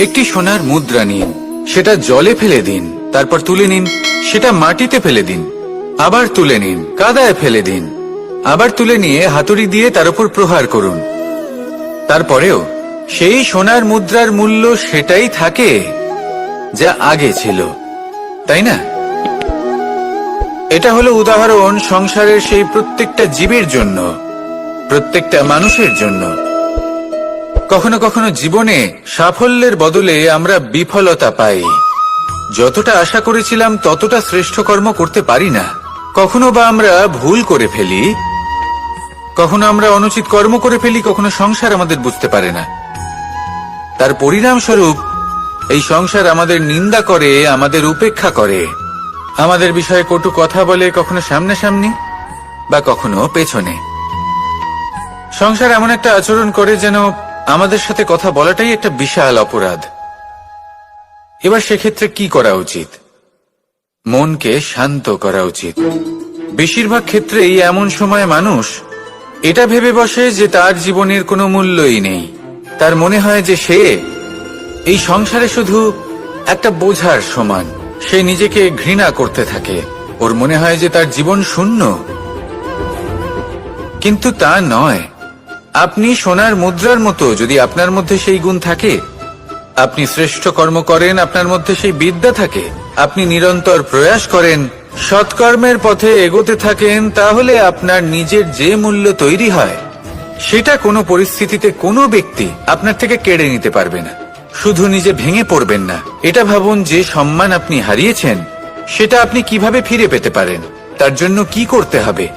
একটি সোনার মুদ্রা নিন, সেটা জলে ফেলে দিন, তারপর তুলে নিন, সেটা মাটিতে ফেলে দিন, আবার তুলে নিন, কাদায় ফেলে দিন, আবার তুলে নিয়ে হাতুড়ি দিয়ে তার উপর প্রহার করুন। তারপরেও, সেই সোনার মুদ্রার মূল্য সেটাই থাকে যা আগে ছিল, তাই না? এটা হলো উদাহরণ সংসারের সেই প্রত্যেকটা জীবের জন্য, প্রত্যেকটা মানুষের জন্য। কখনো কখনো জীবনে সাফল্যের বদলে আমরা বিফলতা পাই। যতটা আশা করেছিলাম, ততটা শ্রেষ্ঠ কর্ম করতে পারি না। কখনো বা আমরা ভুল করে ফেলি, কখনো আমরা অনুচিত কর্ম করে ফেলি, কখনো সংসার আমাদের বুঝতে পারে না। তার পরিণাম স্বরূপ এই সংসার আমাদের নিন্দা করে, আমাদের উপেক্ষা করে। আমাদের বিষয়ে কটু কথা বলে কখনো সামনাসামনি বা কখনো পেছনে। সংসার এমন একটা আচরণ করে যেন আমাদের সাথে কথা বলাটাই একটা বিশাল অপরাধ। এবার সেক্ষেত্রে কি করা উচিত? মনকে শান্ত করা উচিত। বেশিরভাগ ক্ষেত্রেই এমন সময় মানুষ এটা ভেবে বসে যে তার জীবনের কোনো মূল্যই নেই। তার মনে হয় যে সে এই সংসারে শুধু একটা বোঝার সমান। সে নিজেকে ঘৃণা করতে থাকে। ওর মনে হয় যে তার জীবন শূন্য। কিন্তু তা নয়। আপনি সোনার মুদ্রার মতো যদি আপনার মধ্যে সেই গুণ থাকে, আপনি শ্রেষ্ঠ কর্ম করেন, আপনার মধ্যে সেই বিদ্যা থাকে, আপনি নিরন্তর প্রয়াস করেন, সৎকর্মের পথে এগোতে থাকেন, তাহলে আপনার নিজের যে মূল্য তৈরি হয়, সেটা কোনো পরিস্থিতিতে কোনো ব্যক্তি আপনার থেকে কেড়ে নিতে পারবে না। শুধু নিজে ভেঙে পড়বেন না। এটা ভাবুন যে সম্মান আপনি হারিয়েছেন, সেটা আপনি কীভাবে ফিরে পেতে পারেন? তার জন্য কি করতে হবে?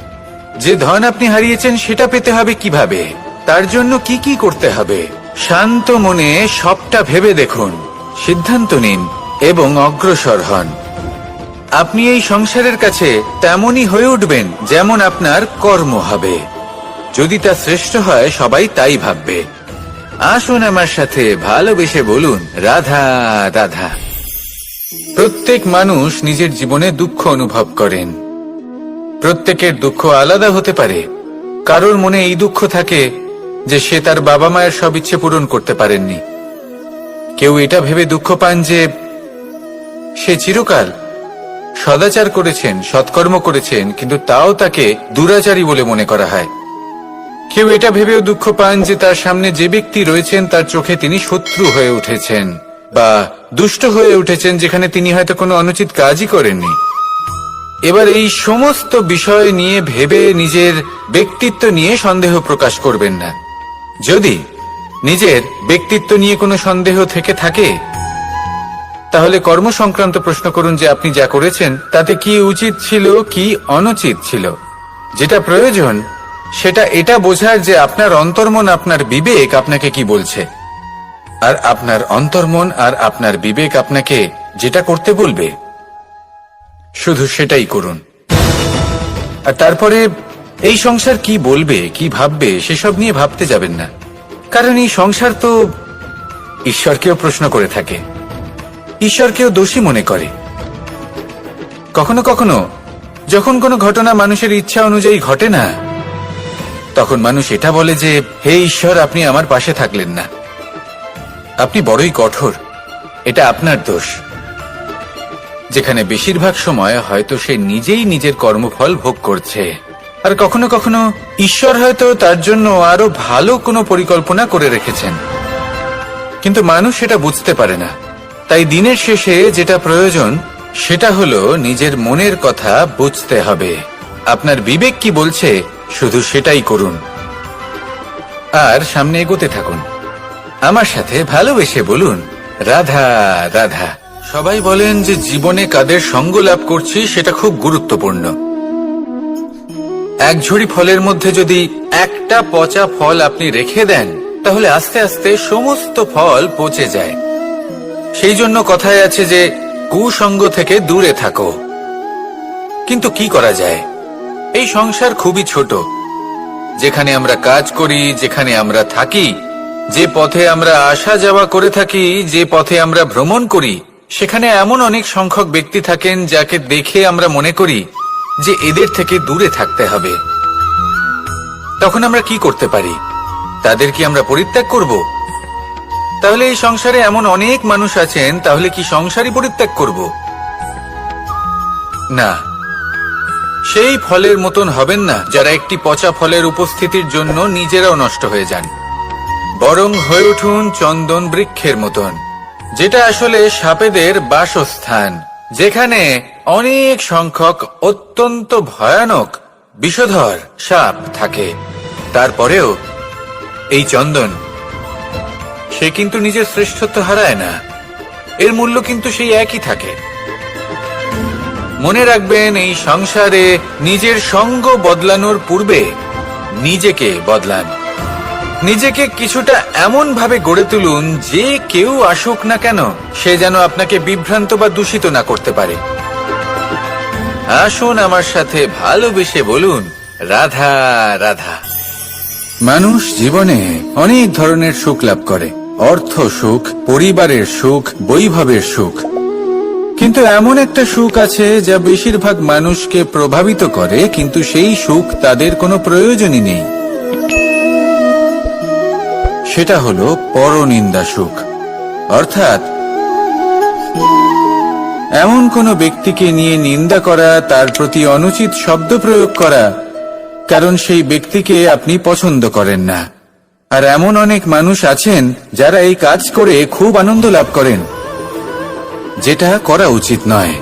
যে ধন আপনি হারিয়েছেন, সেটা পেতে হবে কীভাবে? তার জন্য কি কি করতে হবে? শান্ত মনে সবটা ভেবে দেখুন। সিদ্ধান্ত নিন এবং অগ্রসর হন। আপনি এই সংসারের কাছে তেমনই হয়ে উঠবেন যেমন আপনার কর্ম হবে। যদি তা শ্রেষ্ঠ হয়, সবাই তাই ভাববে। আসুন আমার সাথে ভালোবেসে বলুন, রাধা রাধা। প্রত্যেক মানুষ নিজের জীবনে দুঃখ অনুভব করেন। প্রত্যেকের দুঃখ আলাদা হতে পারে। কারোর মনে এই দুঃখ থাকে যে সে তার বাবা মায়ের সব ইচ্ছে পূরণ করতে পারেননি। কেউ এটা ভেবে দুঃখ পান যে সে চিরকাল সদাচার করেছেন, সৎকর্ম করেছেন, কিন্তু তাও তাকে দুরাচারী বলে মনে করা হয়। কেউ এটা ভেবেও দুঃখ পান যে তার সামনে যে ব্যক্তি রয়েছেন, তার চোখে তিনি শত্রু হয়ে উঠেছেন বা দুষ্ট হয়ে উঠেছেন, যেখানে তিনি হয়তো কোনো অনুচিত কাজই করেননি। এবার এই সমস্ত বিষয় নিয়ে ভেবে নিজের ব্যক্তিত্ব নিয়ে সন্দেহ প্রকাশ করবেন না। যদি নিজের ব্যক্তিত্ব নিয়ে কোনো সন্দেহ থেকে থাকে, তাহলে কর্ম সংক্রান্ত প্রশ্ন করুন যে আপনি যা করেছেন, তাতে কি উচিত ছিল, কি অনুচিত ছিল। যেটা প্রয়োজন, সেটা এটা বোঝার যে আপনার অন্তর্মন, আপনার বিবেক আপনাকে কি বলছে। আর আপনার অন্তর্মন আর আপনার বিবেক আপনাকে যেটা করতে বলবে, শুধু সেটাই করুন। আর তারপরে এই সংসার কি বলবে, কি ভাববে, সেসব নিয়ে ভাবতে যাবেন না। কারণ এই সংসার তো ঈশ্বরকেও প্রশ্ন করে থাকে। ঈশ্বরকেও দোষী মনে করে। কখনো কখনো যখন কোনো ঘটনা মানুষের ইচ্ছা অনুযায়ী ঘটে না, তখন মানুষ এটা বলে যে, হে ঈশ্বর, আপনি আমার পাশে থাকলেন না। আপনি বড়ই কঠোর। এটা আপনার দোষ। যেখানে বেশিরভাগ সময় হয়তো সে নিজেই নিজের কর্মফল ভোগ করছে। আর কখনো কখনো ঈশ্বর হয়তো তার জন্য আরও ভালো কোনো পরিকল্পনা করে রেখেছেন। কিন্তু মানুষ সেটা বুঝতে পারে না। তাই দিনের শেষে যেটা প্রয়োজন, সেটা হলো নিজের মনের কথা বুঝতে হবে। আপনার বিবেক কি বলছে, শুধু সেটাই করুন। আর সামনে এগোতে থাকুন। আমার সাথে ভালোবেসে বলুন, রাধা রাধা। সবাই বলেন যে জীবনে কাদের সঙ্গ লাভ করছি, সেটা খুব গুরুত্বপূর্ণ। এক ঝুড়ি ফলের মধ্যে যদি একটা পচা ফল আপনি রেখে দেন, তাহলে আস্তে আস্তে সমস্ত ফল পচে যায়। সেই জন্য কথায় আছে যে কুসঙ্গ থেকে দূরে থাকো। কিন্তু কি করা যায়? এই সংসার খুবই ছোট। যেখানে আমরা কাজ করি, যেখানে আমরা থাকি, যে পথে আমরা আসা যাওয়া করে থাকি, যে পথে আমরা ভ্রমণ করি, সেখানে এমন অনেক সংখ্যক ব্যক্তি থাকেন যাকে দেখে আমরা মনে করি যে এদের থেকে দূরে থাকতে হবে। তখন আমরা কি করতে পারি? তাদের কি আমরা পরিত্যাগ করব? তাহলে এই সংসারে এমন অনেক মানুষ আছেন, তাহলে কি সংসারই পরিত্যাগ করব? না। সেই ফলের মতন হবেন না, যারা একটি পচা ফলের উপস্থিতির জন্য নিজেরাও নষ্ট হয়ে যান। বরং হয়ে উঠুন চন্দন বৃক্ষের মতন, যেটা আসলে সাপেদের বাসস্থান। যেখানে অনেক সংখ্যক অত্যন্ত ভয়ানক বিষধর সাপ থাকে। তারপরেও এই চন্দন, সে কিন্তু নিজের শ্রেষ্ঠত্ব হারায় না। এর মূল্য কিন্তু সেই একই থাকে। মনে রাখবেন, এই সংসারে নিজের সঙ্গ বদলানোর পূর্বে নিজেকে বদলান। নিজেকে কিছুটা এমন ভাবে গড়ে তুলুন যে কেউ আসুক না কেন, সে যেন আপনাকে বিভ্রান্ত বা দূষিত না করতে পারে। আসুন আমার সাথে ভালোবেসে বলুন, রাধা রাধা। মানুষ জীবনে অনেক ধরনের সুখ লাভ করে। অর্থ সুখ, পরিবারের সুখ, বৈভবের সুখ। কিন্তু এমন একটা সুখ আছে যা বেশিরভাগ মানুষকে প্রভাবিত করে, কিন্তু সেই সুখ তাদের কোনো প্রয়োজনই নেই। সেটা হলো পরনিন্দা সুখ। অর্থাৎ, এমন কোন ব্যক্তিকে নিয়ে নিন্দা করা, তার প্রতি অনুচিত শব্দ প্রয়োগ করা, কারণ সেই ব্যক্তিকে আপনি পছন্দ করেন না। আর এমন অনেক মানুষ আছেন যারা এই কাজ করে খুব আনন্দ লাভ করেন। যেটা করা উচিত নয়।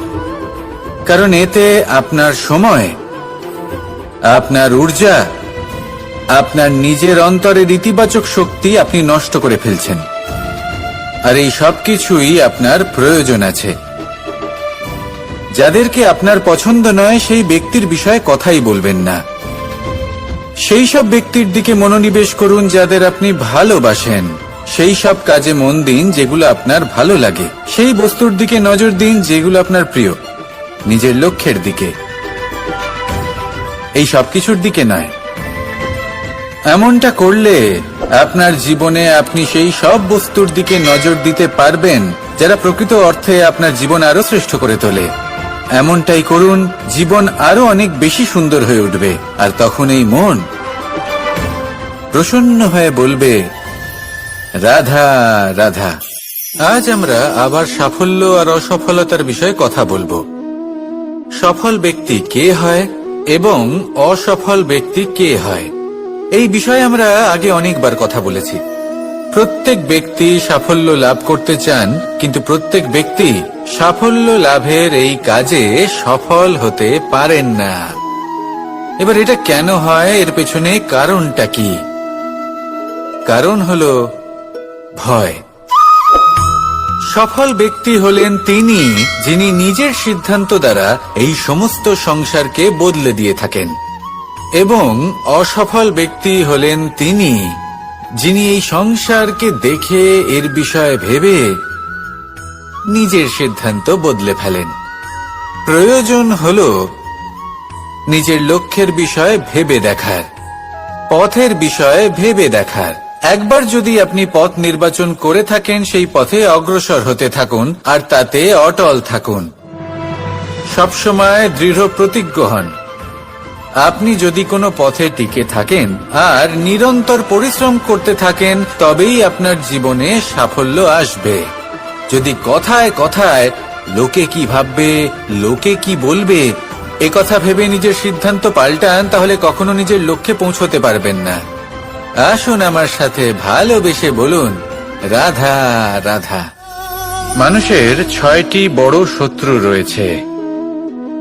কারণ এতে আপনার সময়, আপনার ঊর্জা আপনার নিজের অন্তরের ইতিবাচক শক্তি আপনি নষ্ট করে ফেলছেন। আর এই সব কিছুই আপনার প্রয়োজন আছে। যাদেরকে আপনার পছন্দ নয়, সেই ব্যক্তির বিষয়ে কথাই বলবেন না। সেই সব ব্যক্তির দিকে মনোনিবেশ করুন যাদের আপনি ভালোবাসেন। সেই সব কাজে মন দিন যেগুলো আপনার ভালো লাগে। সেই বস্তুর দিকে নজর দিন যেগুলো আপনার প্রিয়। নিজের লক্ষ্যের দিকে। এই সব কিছুর দিকে নয়। এমনটা করলে আপনার জীবনে আপনি সেই সব বস্তুর দিকে নজর দিতে পারবেন যারা প্রকৃত অর্থে আপনার জীবন আরও শ্রেষ্ঠ করে তোলে। এমনটাই করুন, জীবন আরও অনেক বেশি সুন্দর হয়ে উঠবে, আর তখন এই মন প্রসন্ন হয়ে বলবে, রাধা রাধা, আজ আমরা আবার সাফল্য আর অসফলতার বিষয়ে কথা বলব। সফল ব্যক্তি কে হয় এবং অসফল ব্যক্তি কে হয়? এই বিষয়ে আমরা আগে অনেকবার কথা বলেছি। প্রত্যেক ব্যক্তি সাফল্য লাভ করতে চান, কিন্তু প্রত্যেক ব্যক্তি সাফল্য লাভের এই কাজে সফল হতে পারেন না। এবার এটা কেন হয়, এর পেছনে কারণটা কি? কারণ হলো ভয়। সফল ব্যক্তি হলেন তিনি যিনি নিজের সিদ্ধান্ত দ্বারা এই সমস্ত সংসারকে বদলে দিয়ে থাকেন। এবং অসফল ব্যক্তি হলেন তিনি, যিনি এই সংসারকে দেখে এর বিষয়ে ভেবে নিজের সিদ্ধান্ত বদলে ফেলেন। প্রয়োজন হল নিজের লক্ষ্যের বিষয়ে ভেবে দেখার, পথের বিষয়ে ভেবে দেখার। একবার যদি আপনি পথ নির্বাচন করে থাকেন, সেই পথে অগ্রসর হতে থাকুন, আর তাতে অটল থাকুন। সবসময় দৃঢ় প্রতিজ্ঞ হন। আপনি যদি কোনো পথে টিকে থাকেন আর নিরন্তর পরিশ্রম করতে থাকেন, তবেই আপনার জীবনে সাফল্য আসবে। যদি কথায় কথায় লোকে কি ভাববে, লোকে কি বলবে, এ কথা ভেবে নিজের সিদ্ধান্ত পাল্টান, তাহলে কখনো নিজের লক্ষ্যে পৌঁছতে পারবেন না। আসুন আমার সাথে ভালোবেসে বলুন, রাধা রাধা। মানুষের ছয়টি বড় শত্রু রয়েছে।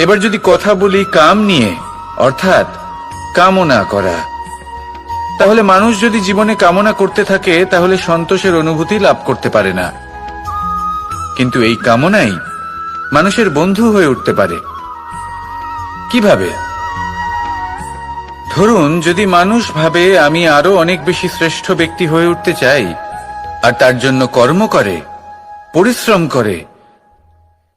এবার যদি কথা বলি কাম নিয়ে, অর্থাৎ কামনা করা, তাহলে মানুষ যদি জীবনে কামনা করতে থাকে, তাহলে সন্তোষের অনুভূতি লাভ করতে পারে না। কিন্তু এই কামনাই মানুষের বন্ধু হয়ে উঠতে পারে। কীভাবে? ধরুন, যদি মানুষ ভাবে আমি আরও অনেক বেশি শ্রেষ্ঠ ব্যক্তি হয়ে উঠতে চাই, আর তার জন্য কর্ম করে, পরিশ্রম করে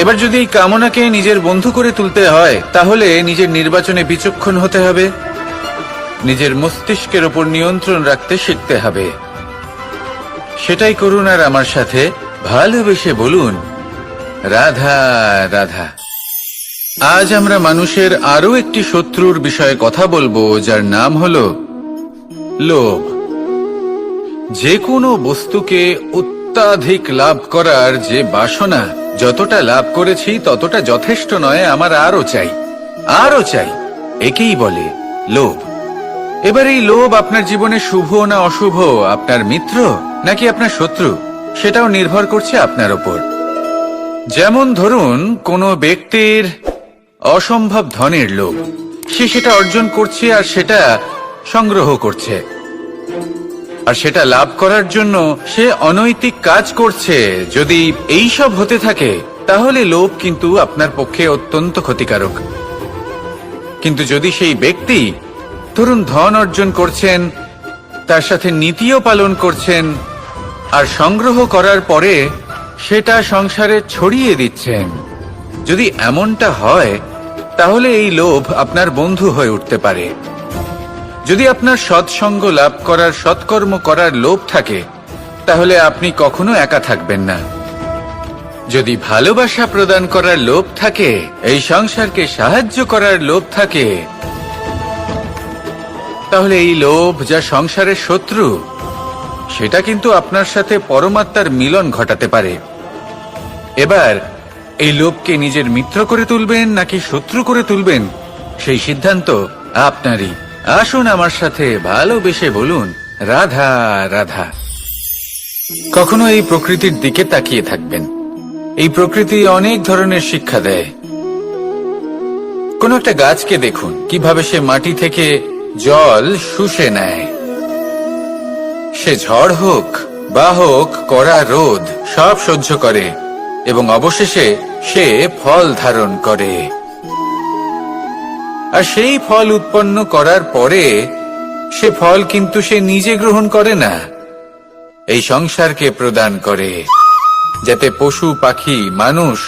এবার যদি এই কামনাকে নিজের বন্ধু করে তুলতে হয়, তাহলে নিজের নির্বাচনে বিচক্ষণ হতে হবে। নিজের মস্তিষ্কের ওপর নিয়ন্ত্রণ রাখতে শিখতে হবে। সেটাই করুন আর আমার সাথে ভালোবেসে বলুন, রাধা রাধা। আজ আমরা মানুষের আরও একটি শত্রুর বিষয়ে কথা বলব, যার নাম হল লোভ। যে কোনো বস্তুকে অত্যাধিক লাভ করার যে বাসনা যতটা লাভ করেছি, ততটা যথেষ্ট নয়, আমার আরও চাই। আরও চাই। একেই বলে লোভ। এবার এই লোভ আপনার জীবনে শুভ না অশুভ? আপনার মিত্র নাকি আপনার শত্রু? সেটাও নির্ভর করছে আপনার ওপর। যেমন ধরুন, কোনো ব্যক্তির অসম্ভব ধনের লোভ। সে সেটা অর্জন করছে আর সেটা সংগ্রহ করছে। আর সেটা লাভ করার জন্য সে অনৈতিক কাজ করছে। যদি এই সব হতে থাকে, তাহলে লোভ কিন্তু আপনার পক্ষে অত্যন্ত ক্ষতিকারক। কিন্তু যদি সেই ব্যক্তি ধরুন ধন অর্জন করছেন, তার সাথে নীতিও পালন করছেন, আর সংগ্রহ করার পরে সেটা সংসারে ছড়িয়ে দিচ্ছেন, যদি এমনটা হয়, তাহলে এই লোভ আপনার বন্ধু হয়ে উঠতে পারে। যদি আপনার সৎসঙ্গ লাভ করার, সৎকর্ম করার লোভ থাকে, তাহলে আপনি কখনো একা থাকবেন না। যদি ভালোবাসা প্রদান করার লোভ থাকে, এই সংসারকে সাহায্য করার লোভ থাকে, তাহলে এই লোভ যা সংসারের শত্রু, সেটা কিন্তু আপনার সাথে পরমাত্মার মিলন ঘটাতে পারে। এবার, এই লোভকে নিজের মিত্র করে তুলবেন নাকি শত্রু করে তুলবেন, সেই সিদ্ধান্ত আপনারই। আসুন আমার সাথে ভালোবেসে বলুন, রাধা রাধা। কখনো এই প্রকৃতির দিকে তাকিয়ে থাকবেন। এই প্রকৃতি অনেক ধরনের শিক্ষা দেয়। কোন একটা গাছকে দেখুন, কীভাবে সে মাটি থেকে জল শুষে নেয়। সে ঝড় হোক, বা হোক, কড়া রোদ, সব সহ্য করে, এবং অবশেষে সে ফল ধারণ করে। আর সেই ফল উৎপন্ন করার পরে সে ফল কিন্তু সে নিজে গ্রহণ করে না। এই সংসারকে প্রদান করে, যাতে পশু, পাখি, মানুষ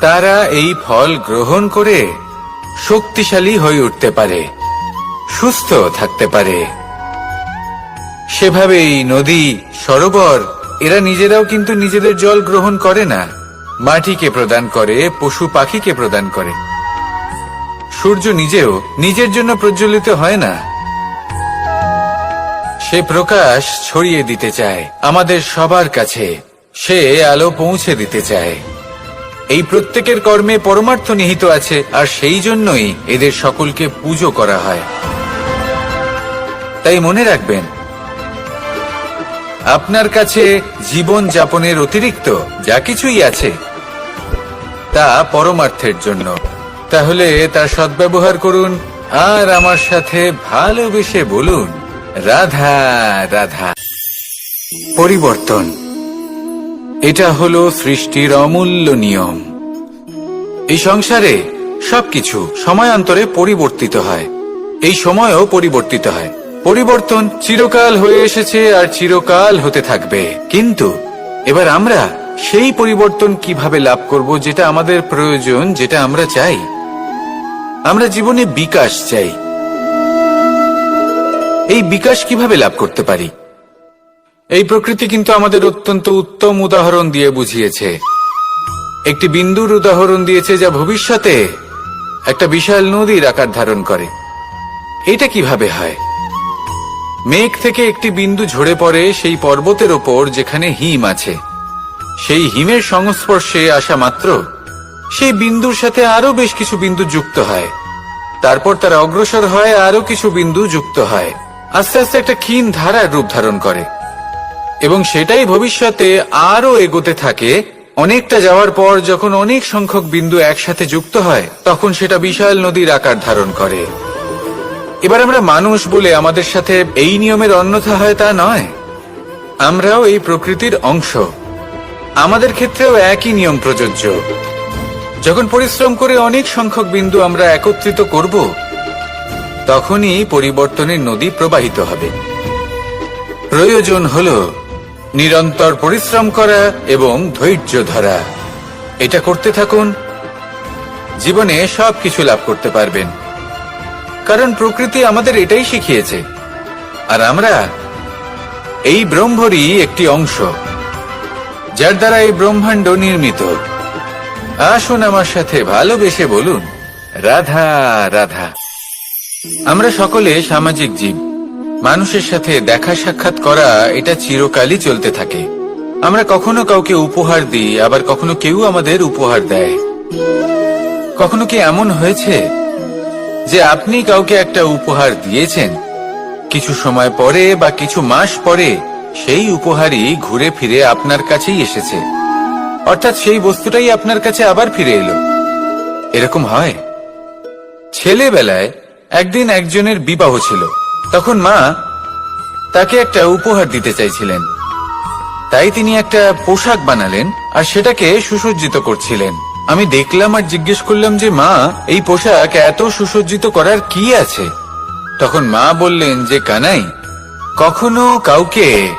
তারা এই ফল গ্রহণ করে শক্তিশালী হয়ে উঠতে পারে, সুস্থ থাকতে পারে। সেভাবেই নদী, সরোবর, এরা নিজেরাও কিন্তু নিজেদের জল গ্রহণ করে না। মাটিকে প্রদান করে, পশু, পাখিকে প্রদান করে। সূর্য নিজেও নিজের জন্য প্রজ্বলিত হয় না। সে প্রকাশ ছড়িয়ে দিতে চায় আমাদের সবার কাছে। সে আলো পৌঁছে দিতে চায়। এই প্রত্যেকের কর্মে পরমার্থ নিহিত আছে, আর সেই জন্যই এদের সকলকে পুজো করা হয়। তাই মনে রাখবেন, আপনার কাছে জীবন যাপনের অতিরিক্ত যা কিছুই আছে, তা পরমার্থের জন্য। তাহলে তার সদ্ব্যবহার করুন আর আমার সাথে ভালোবেসে বলুন। রাধা রাধা। পরিবর্তন। এটা হলো সৃষ্টির অমূল্য নিয়ম। এই সংসারে সবকিছু সময়ান্তরে পরিবর্তিত হয়। এই সময়ও পরিবর্তিত হয়। পরিবর্তন চিরকাল হয়ে এসেছে আর চিরকাল হতে থাকবে। কিন্তু এবার আমরা সেই পরিবর্তন কীভাবে লাভ করব যেটা আমাদের প্রয়োজন, যেটা আমরা চাই আমরা জীবনে বিকাশ চাই। এই বিকাশ কীভাবে লাভ করতে পারি? এই প্রকৃতি কিন্তু আমাদের অত্যন্ত উত্তম উদাহরণ দিয়ে বুঝিয়েছে। একটি বিন্দুর উদাহরণ দিয়েছে যা ভবিষ্যতে একটা বিশাল নদীর আকার ধারণ করে। এটা কীভাবে হয়? মেঘ থেকে একটি বিন্দু ঝরে পড়ে সেই পর্বতের ওপর যেখানে হিম আছে। সেই হিমের সংস্পর্শে আসা মাত্র সেই বিন্দুর সাথে আরও বেশ কিছু বিন্দু যুক্ত হয়। তারপর তারা অগ্রসর হয় আরও কিছু বিন্দু যুক্ত হয়। আস্তে আস্তে একটা ক্ষীণ ধারার রূপ ধারণ করে। এবং সেটাই ভবিষ্যতে আরও এগোতে থাকে। অনেকটা যাওয়ার পর যখন অনেক সংখ্যক বিন্দু একসাথে যুক্ত হয়, তখন সেটা বিশাল নদীর আকার ধারণ করে। এবার আমরা মানুষ বলে আমাদের সাথে এই নিয়মের অন্যথা হয় তা নয়। আমরাও এই প্রকৃতির অংশ। আমাদের ক্ষেত্রেও একই নিয়ম প্রযোজ্য। যখন পরিশ্রম করে অনেক সংখ্যক বিন্দু আমরা একত্রিত করব, তখনই পরিবর্তনের নদী প্রবাহিত হবে। প্রয়োজন হল নিরন্তর পরিশ্রম করা এবং ধৈর্য ধরা। এটা করতে থাকুন। জীবনে সব কিছু লাভ করতে পারবেন। কারণ প্রকৃতি আমাদের এটাই শিখিয়েছে। আর আমরা এই ব্রহ্মরই একটি অংশ, যার দ্বারা এই ব্রহ্মাণ্ড নির্মিত। আসুন আমার সাথে ভালোবেসে বলুন। রাধা রাধা। আমরা সকলে সামাজিক জীব। মানুষের সাথে দেখা সাক্ষাৎ করা, এটা চিরকালই চলতে থাকে। আমরা কখনো কাউকে উপহার দিই, আবার কখনো কেউ আমাদের উপহার দেয়। কখনো কি এমন হয়েছে যে আপনি কাউকে একটা উপহার দিয়েছেন? কিছু সময় পরে বা কিছু মাস পরে সেই উপহারই ঘুরে ফিরে আপনার কাছেই এসেছে। অর্থাৎ সেই বস্তুটাই আপনার কাছে আবার ফিরে এলো। এরকম হয়? ছেলেবেলায় একদিন একজনের বিবাহ ছিল। তখন মা তাকে একটা উপহার দিতে চাইছিলেন। তাই তিনি একটা পোশাক বানালেন আর সেটাকে সুসজ্জিত করছিলেন। আমি দেখলাম আর জিজ্ঞেস করলাম যে, মা, এই পোশাক এত সুসজ্জিত করার কি আছে? তখন মা বললেন যে, কানাই, কখনো কাউকে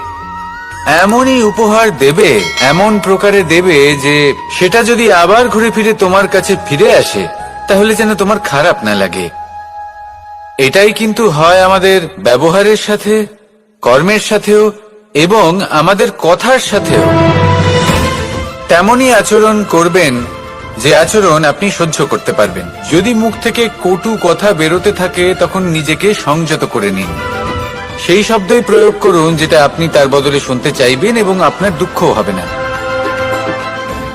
এমনই উপহার দেবে, এমন প্রকারে দেবে যে সেটা যদি আবার ঘুরে ফিরে তোমার কাছে ফিরে আসে, তাহলে যেন তোমার খারাপ না লাগে। এটাই কিন্তু হয় আমাদের ব্যবহারের সাথে, কর্মের সাথেও, এবং আমাদের কথার সাথেও। তেমনই আচরণ করবেন যে আচরণ আপনি সহ্য করতে পারবেন। যদি মুখ থেকে কটু কথা বেরোতে থাকে, তখন নিজেকে সংযত করে নিন। সেই শব্দই প্রয়োগ করুন যেটা আপনি তার বদলে শুনতে চাইবেন এবং আপনার দুঃখ হবে না।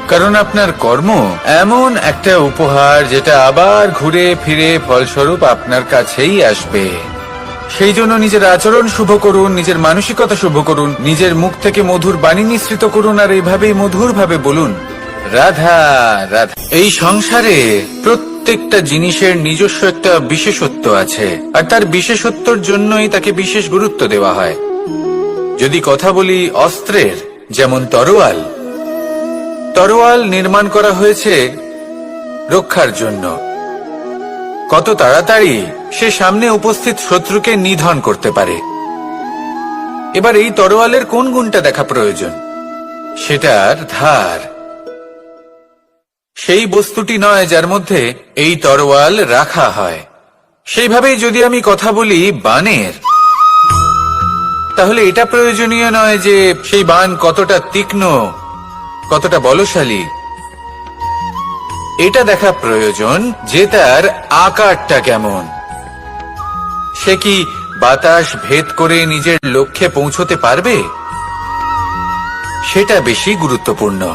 কারণ আপনার কর্ম এমন একটা উপহার যেটা আবার ঘুরে ফিরে ফলস্বরূপ আপনার কাছেই আসবে। সেই জন্য নিজের আচরণ শুভ করুন, নিজের মানসিকতা শুভ করুন, নিজের মুখ থেকে মধুর বাণী নিঃসৃত করুন আর এইভাবেই মধুর ভাবে বলুন, রাধা রাধা। এই সংসারে প্রত্যেকটা জিনিসের নিজস্ব একটা বিশেষত্ব আছে, আর তার বিশেষত্বর জন্যই তাকে বিশেষ গুরুত্ব দেওয়া হয়। যদি কথা বলি অস্ত্রের, যেমন তরোয়াল তরোয়াল নির্মাণ করা হয়েছে রক্ষার জন্য। কত তাড়াতাড়ি সে সামনে উপস্থিত শত্রুকে নিধন করতে পারে। এবার এই তরোয়ালের কোন গুণটা দেখা প্রয়োজন? সেটার ধার। সেই বস্তুটি নয় যার মধ্যে এই তরোয়াল রাখা হয়। সেইভাবেই যদি আমি কথা বলি বানের, তাহলে এটা প্রয়োজনীয় নয় যে সেই বান কতটা তীক্ষ্ণ, কতটা বলশালী। এটা দেখা প্রয়োজন যে তার আকারটা কেমন। সে কি বাতাস ভেদ করে নিজের লক্ষ্যে পৌঁছতে পারবে? সেটা বেশি গুরুত্বপূর্ণ।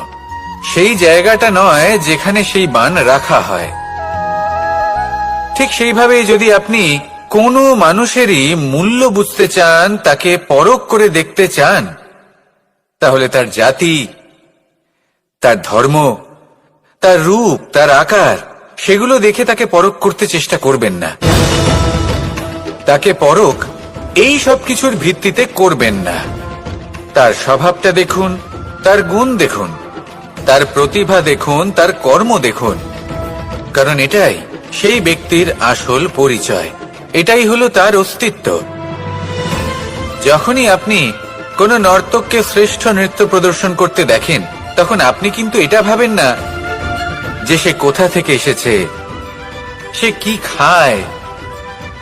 সেই জায়গাটা নয় যেখানে সেই বান রাখা হয়। ঠিক সেইভাবে যদি আপনি কোনো মানুষেরই মূল্য বুঝতে চান, তাকে পরখ করে দেখতে চান, তাহলে তার জাতি, তার ধর্ম, তার রূপ, তার আকার, সেগুলো দেখে তাকে পরখ করতে চেষ্টা করবেন না। তাকে পরখ এই সব কিছুর ভিত্তিতে করবেন না। তার স্বভাবটা দেখুন, তার গুণ দেখুন। তার প্রতিভা দেখুন, তার কর্ম দেখুন। কারণ এটাই সেই ব্যক্তির আসল পরিচয়। এটাই হলো তার অস্তিত্ব। যখনই আপনি কোন নর্তককে শ্রেষ্ঠ নৃত্য প্রদর্শন করতে দেখেন, তখন আপনি কিন্তু এটা ভাবেন না যে সে কোথা থেকে এসেছে, সে কি খায়,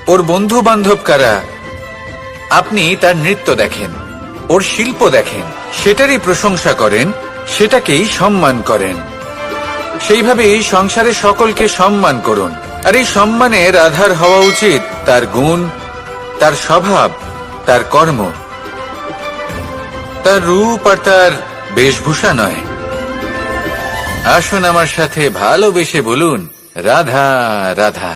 ওর বন্ধু বান্ধব কারা। আপনি তার নৃত্য দেখেন, ওর শিল্প দেখেন, সেটারই প্রশংসা করেন সেটাকেই সম্মান করেন। সেইভাবে এই সংসারে সকলকে সম্মান করুন। আর এই সম্মানের আধার হওয়া উচিত তার গুণ, তার স্বভাব, তার কর্ম। তার রূপ আর তার বেশভূষা নয়। আসুন আমার সাথে ভালোবেসে বলুন, রাধা রাধা।